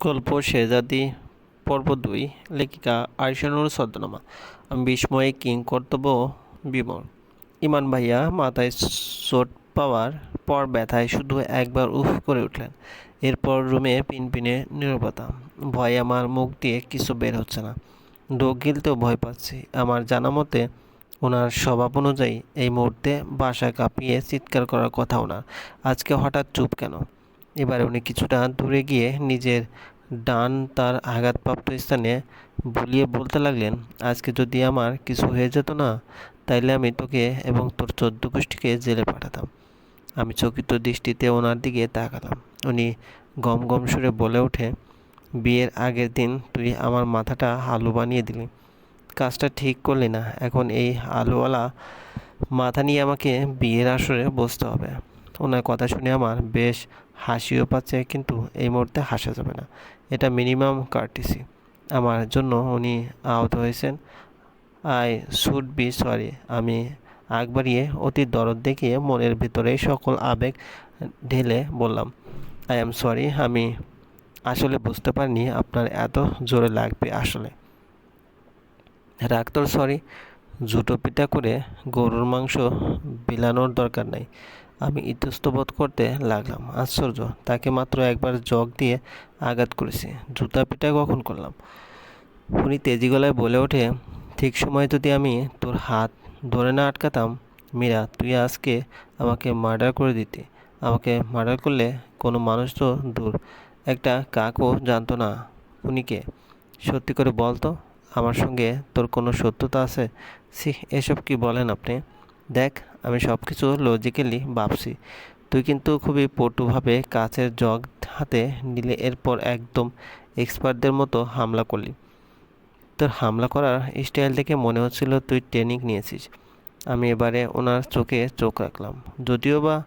গল্প শেজাদি পর্ব দুই, লেখিকা আয়শানুর ছদ্মনামা। বিস্ময়ে কিং কর্তব্য বিমল। ইমান ভাইয়া মাথায় চোট পাওয়ার পর ব্যথায় শুধু একবার উফ করে উঠলেন। এরপর রুমে পিনপিনে নীরবতা। ভয় আমার মুখ দিয়ে কিছু বের হচ্ছে না। ঢোক গিলতেও ভয় পাচ্ছি। আমার জানা মতে, ওনার স্বভাব অনুযায়ী এই মুহূর্তে বাসা কাঁপিয়ে চিৎকার করার কথা ওনার। আজকে হঠাৎ চুপ কেন? এবার উনি কিছুটা দূরে গিয়ে নিজের ডান তার আঘাতপ্রাপ্ত স্থানে বলিয়ে বলতে লাগলেন, আজকে যদি আমার কিছু হয়ে যেত না, তাইলে আমি তোকে এবং তোর চোদ্দ গোষ্ঠীকে জেলে পাঠাতাম। আমি চকিত দৃষ্টিতে ওনার দিকে তাকালাম। উনি গম গম সুরে বলে ওঠে, বিয়ের আগের দিন তুই আমার মাথাটা আলু বানিয়ে দিলি। কাজটা ঠিক করলি না, এখন এই আলুওয়ালা মাথা নিয়ে আমাকে বিয়ের আসরে বসতে হবে। ওনার কথা শুনে আমার বেশ হাসিও পাচ্ছে, কিন্তু এই মুহূর্তে হাসা যাবে না। এটা মিনিমাম কার্টিসি। আমার জন্য উনি আহত হয়েছেন। I should be sorry. আমি আগ বাড়িয়ে অতি দরদ দেখিয়ে মনের ভিতরে সকল আবেগ ঢেলে বললাম, আই এম সরি, আমি আসলে বুঝতে পারিনি আপনার এত জোরে লাগবে আসলে। রাগ সরি। জুটো পিটা করে গরুর মাংস বিলানোর দরকার নাই। আমি ইতস্তবোধ করতে লাগলাম। আশ্চর্য, তাকে মাত্র একবার জগ দিয়ে আঘাত করেছি। জুতা পিটা কখন করলাম? উনি তেজি গলায় বলে ওঠে, ঠিক সময় যদি আমি তোর হাত ধরে না আটকাতাম, মীরা, তুই আজকে আমাকে মার্ডার করে দিতি। আমাকে মার্ডার করলে কোনো মানুষ তো দূর। একটা কাকও জানতো না উনিকে সত্যি করে বলতো আমার সঙ্গে তোর কোনো সত্যতা আছে? সি এসব কি বলেন আপনি? দেখ আমি সব কিছু লজিক্যালি ভাবছি। তুই কিন্তু খুবই পটুভাবে কাছের জগ হাতে নিলে এরপর একদম এক্সপার্টদের মতো হামলা করলি। তোর হামলা করার স্টাইল দেখে মনে হচ্ছিল তুই ট্রেনিং নিয়েছিস। আমি এবারে ওনার চোখে চোখ রাখলাম। যদিও বা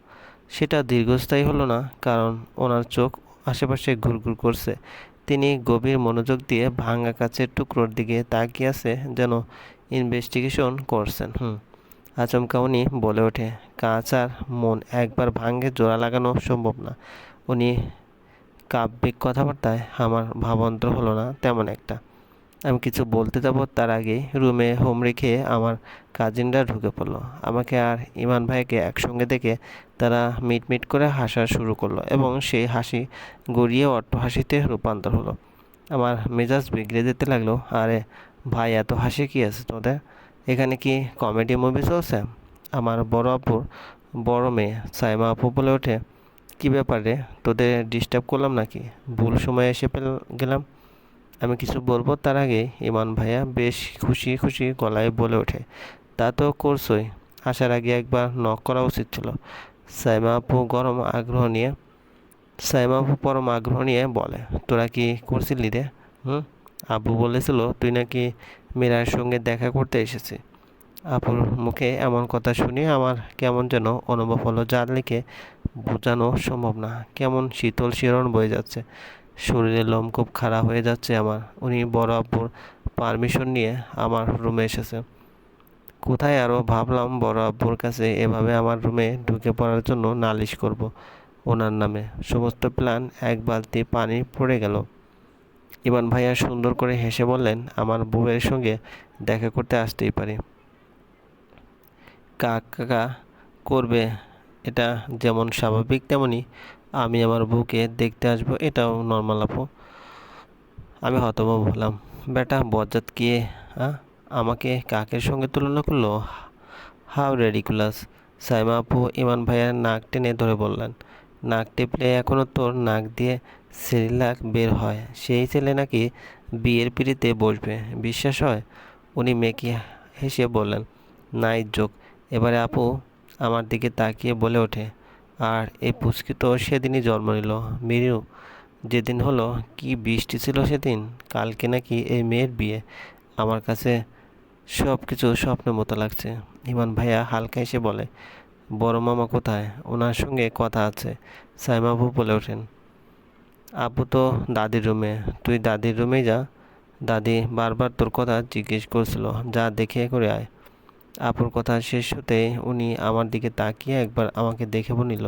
সেটা দীর্ঘস্থায়ী হলো না, কারণ ওনার চোখ আশেপাশে ঘুরঘুর করছে। তিনি গভীর মনোযোগ দিয়ে ভাঙা কাছের টুকরোর দিকে তাকিয়ে আছে যেন ইনভেস্টিগেশন করছেন। হুম। আচমকা উনি বলে ওঠে কাঁচ আর মন একবার ভাঙ্গে জোড়া লাগানো সম্ভব না। উনি কাব্যিক কথাবার্তায়, আমার ভাবান্তর হলো না তেমন একটা। আমি কিছু বলতে যাব তার আগেই রুমে হোম রেখে আমার কাজিনরা ঢুকে পড়ল। আমাকে আর ইমান ভাইকে একসঙ্গে দেখে তারা মিট মিট করে হাসা শুরু করল এবং সেই হাসি গড়িয়ে হাসিতে রূপান্তর হলো। আমার মেজাজ বিগড়ে যেতে লাগল, আরে ভাই, এত হাসি কী আছে তোদের এখানে কি কমেডি মুভি চলছে আমার বড় আপুর বড় মেয়ে, সাইমা আপু বলে ওঠে, কী ব্যাপারে তোদের ডিস্টার্ব করলাম নাকি? ভুল সময়ে এসে পেল গেলাম। আমি কিছু বলব তার আগে, ইমান ভাইয়া বেশ খুশি খুশি গলায় বলে ওঠে, তা তো করছই, আসার আগে একবার নক করা উচিত ছিল। সাইমা আপু গরম আগ্রহ নিয়ে, সাইমা আপু পরম আগ্রহ নিয়ে বলে, তোরা কি করছিলি রে? হুম? আব্বু বলেছিল, তুই নাকি মীরার সঙ্গে দেখা করতে এসেছি। আপুর মুখে এমন কথা শুনে আমার কেমন যেন অনুভব হলো যার লিখে বোঝানো সম্ভব না। কেমন শীতল শিরণ বয়ে যাচ্ছে। শরীরের লোম খুব খারাপ হয়ে যাচ্ছে আমার। উনি বড় আব্বুর পারমিশন নিয়ে আমার রুমে এসেছে। কোথায় আরও ভাবলাম বড় আব্বুর কাছে এভাবে আমার রুমে ঢুকে পড়ার জন্য নালিশ করব। ওনার নামে। সমস্ত প্ল্যান এক বালতি পানি পড়ে গেল। ইমান ভাইয়া সুন্দর করে হেসে বললেন, আমার বউয়ের সঙ্গে দেখা করতে আসতেই পারি। কাক করবে, এটা যেমন স্বাভাবিক তেমনই আমি আমার বউকে দেখতে আসব, এটাও নর্মাল আপু। আমি হতভম্ব হলাম। বেটা, বজ্জাত হ্যাঁ আমাকে কাকের সঙ্গে তুলনা করল? How ridiculous. সাইমা আপু ইমান ভাইয়ার নাক টেনে ধরে বললেন, নাক টেপলে এখনও তোর নাক দিয়ে সেরিলাক বের হয়। সেই ছেলে নাকি বিয়ের পিড়িতে বসবে। বিশ্বাস হয়? উনি মেকি হেসে বললেন, নাই যোগ এবারে আপু আমার দিকে তাকিয়ে বলে ওঠে। আর এই পুচকি তো সেদিনই জন্ম নিল। মিরু, যেদিন হলো কি বৃষ্টি ছিল সেদিন? কালকে নাকি এই মেয়ের বিয়ে। আমার কাছে সব কিছু স্বপ্নের মতো লাগছে। ইমান ভাইয়া হালকা এসে বলে, বড় মামা কোথায়? ওনার সঙ্গে কথা আছে। সাইমাবু বলে ওঠেন আপু তো দাদির রুমে তুই দাদির রুমেই যা। দাদি বারবার তোর কথা জিজ্ঞেস করছিল, যা দেখে করে আয়। আপুর কথা শেষ হতে উনি আমার দিকে তাকিয়ে একবার আমাকে দেখে বলিল,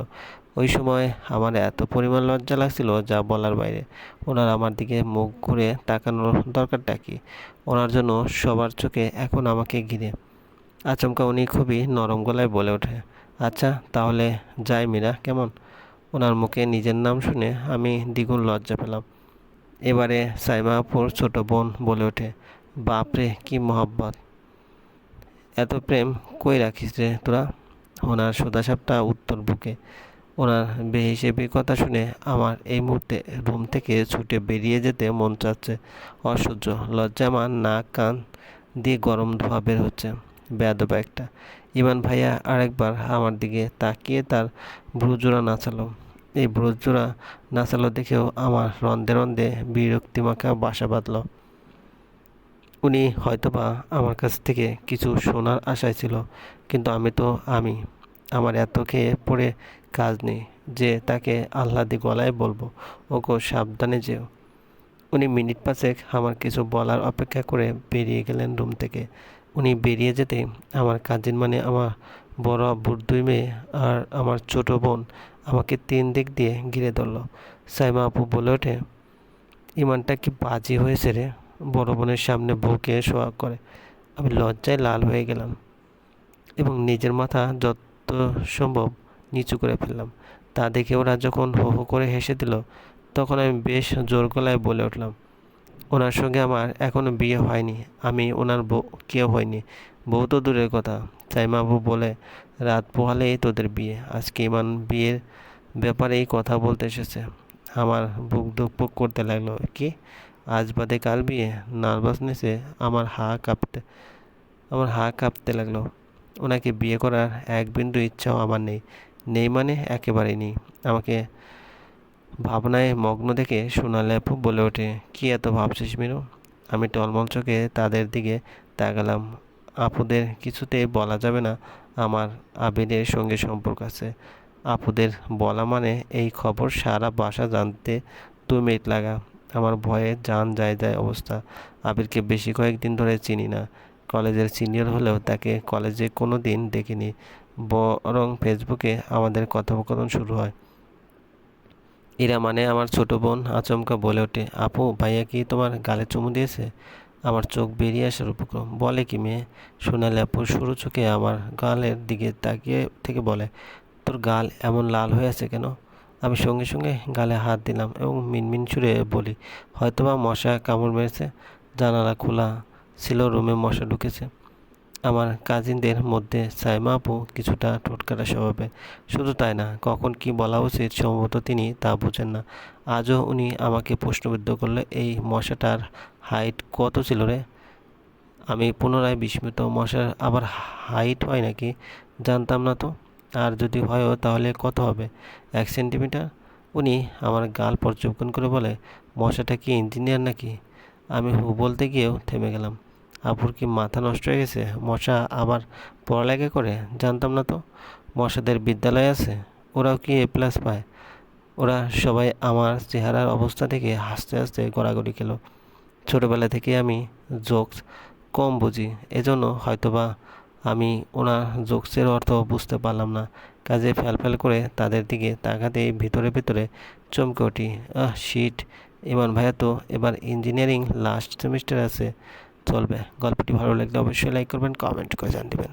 ওই সময় আমার এত পরিমাণ লজ্জা লাগছিল যা বলার বাইরে। ওনার আমার দিকে মুখ ঘুরে তাকানোর দরকারটা কি? ওনার জন্য সবার চোখে এখন আমাকে ঘিরে। আচমকা উনি খুবই নরম গলায় বলে ওঠে আচ্ছা তাহলে যাই মীরা, কেমন? ওনার মুখে নিজের নাম শুনে আমি দ্বিগুণ লজ্জা পেলাম। এবারে সাইমা আপুর ছোট বোন বলে ওঠে বাপরে কি মহব্বত। এত প্রেম কই রাখিস রে তোরা? ওনার সোদাসাপটা উত্তর বুকে। ওনার বেহিসেবি কথা শুনে আমার এই মুহূর্তে রুম থেকে ছুটে বেরিয়ে যেতে মন চাচ্ছে। অসহ্য লজ্জা আমার নাক কান দিয়ে গরম ধোয়া বের হচ্ছে, বেয়াদব একটা। ইমান ভাইয়া আরেকবার আমার দিকে তাকিয়ে তার ভ্রুজোড়া নাচালো। এই ভ্রুজোড়া নাচালো দেখেও আমার রন্ধে রন্ধে বিরক্তিমাখা বাসা বাঁধল। উনি হয়তোবা আমার কাছ থেকে কিছু শোনার আশায় ছিল, কিন্তু আমি তো আমি। আমার এত খেয়ে পড়ে কাজ নেই যে তাকে আহ্লাদি গলায় বলব ওকে সাবধানে যেও। উনি মিনিট পাঁচেক আমার কিছু বলার অপেক্ষা করে বেরিয়ে গেলেন রুম থেকে। উনি বেরিয়ে যেতে আমার কাজিন মানে আমার বড় আব্বুর দুই মেয়ে আর আমার ছোট বোন আমাকে তিন দিক দিয়ে ঘিরে ধরল। সাইমা আপু বলে ওঠে, ইমানটা কি বাজি হয়েছে রে? বড় বোনের সামনে বুকে শোয়া করে। আমি লজ্জায় লাল হয়ে গেলাম এবং নিজের মাথা যত সম্ভব নিচু করে ফেললাম। তা দেখে ওরা যখন হো হো করে হেসে দিল, তখন আমি বেশ জোর গলায় বলে উঠলাম, ওনার সঙ্গে আমার এখনও বিয়ে হয়নি। আমি ওনার বউ কেউ হয়নি বউ তো দূরের কথা। চাইমা বউ বলে রাত পোহালেই তোদের বিয়ে। আজকে ইমান বিয়ের ব্যাপারে এই কথা বলতে এসেছে। আমার বুক দুপুক করতে লাগল। কি? আজ বাদে কাল বিয়ে? নার্ভাসনেসে আমার হা কাঁপতে, আমার হা কাঁপতে লাগল। ওনাকে বিয়ে করার এক বিন্দু ইচ্ছাও আমার নেই। নেই মানে একেবারেই নেই। আমাকে ভাবনায় মগ্ন দেখে সোনালি আপু বলে ওঠে, কী এত ভাবছিস মিনু? আমি টলমল চোখে তাদের দিকে তাকালাম। আপুদের কিছুতে বলা যাবে না। আমার আবিরের সঙ্গে সম্পর্ক আছে। আপুদের বলা মানে এই খবর সারা বাসা জানতে দু মিনিট লাগা। আমার ভয়ে যান যায় যায় অবস্থা। আবিরকে বেশি কয়েকদিন ধরে চিনি না। কলেজের সিনিয়র হলেও তাকে কলেজে কোনো দিন দেখিনি। বরং ফেসবুকে আমাদের কথোপকথন শুরু হয়। এরা মানে আমার ছোট বোন আচমকা বলে ওঠে। আপু, ভাইয়া কি তোমার গালে চুমু দিয়েছে? আমার চোখ বেরিয়ে আসার উপক্রম। বলে কি মেয়ে? সোনালি আপু সরু চোখে আমার গালের দিকে তাকিয়ে থেকে বলে, তোর গাল এমন লাল হয়ে আছে কেন? আমি সঙ্গে সঙ্গে গালে হাত দিলাম এবং মিনমিন ছুড়ে বলি, হয়তোবা মশা কামড় মেরেছে, জানালা খোলা ছিল, রুমে মশা ঢুকেছে। আমার কাজিনদের মধ্যে সাইমা আপু কিছুটা ঠোটকাটা স্বভাবে। শুধু তাই না, কখন কি বলা উচিত সম্ভবত তিনি তা বোঝেন না। আজও উনি আমাকে প্রশ্নবিদ্ধ করলে, এই মশাটার হাইট কত ছিল রে? আমি পুনরায় বিস্মিত। মশার আবার হাইট হয় নাকি? জানতাম না তো। আর যদি হয়ও তাহলে কত হবে? এক সেন্টিমিটার? উনি আমার গাল পর্যবেক্ষণ করে বলে, মশাটা কি ইঞ্জিনিয়ার নাকি? আমি হু বলতে গিয়েও থেমে গেলাম। আপুর কি মাথা নষ্ট হয়ে গেছে? মশা আবার পড়ালেখা করে? জানতাম না তো। মশাদের বিদ্যালয় আছে। ওরাও কি এ প্লাস পায়? ওরা সবাই আমার চেহারার অবস্থা থেকে হাসতে হাসতে গড়াগড়ি খেলো। ছোটোবেলা থেকে আমি জোকস কম বুঝি। এজন্য হয়তোবা আমি ওনার জোকসের অর্থ বুঝতে পারলাম না। কাজে ফ্যাল করে তাদের দিকে তাকাতেই ভিতরে ভিতরে চমকে উঠি। আহ শিট ইমান ভাইয়া তো এবার ইঞ্জিনিয়ারিং লাস্ট সেমিস্টার আছে। চলবে। গল্পটি ভালো লাগলে অবশ্যই লাইক করবেন কমেন্ট করে জান দেবেন।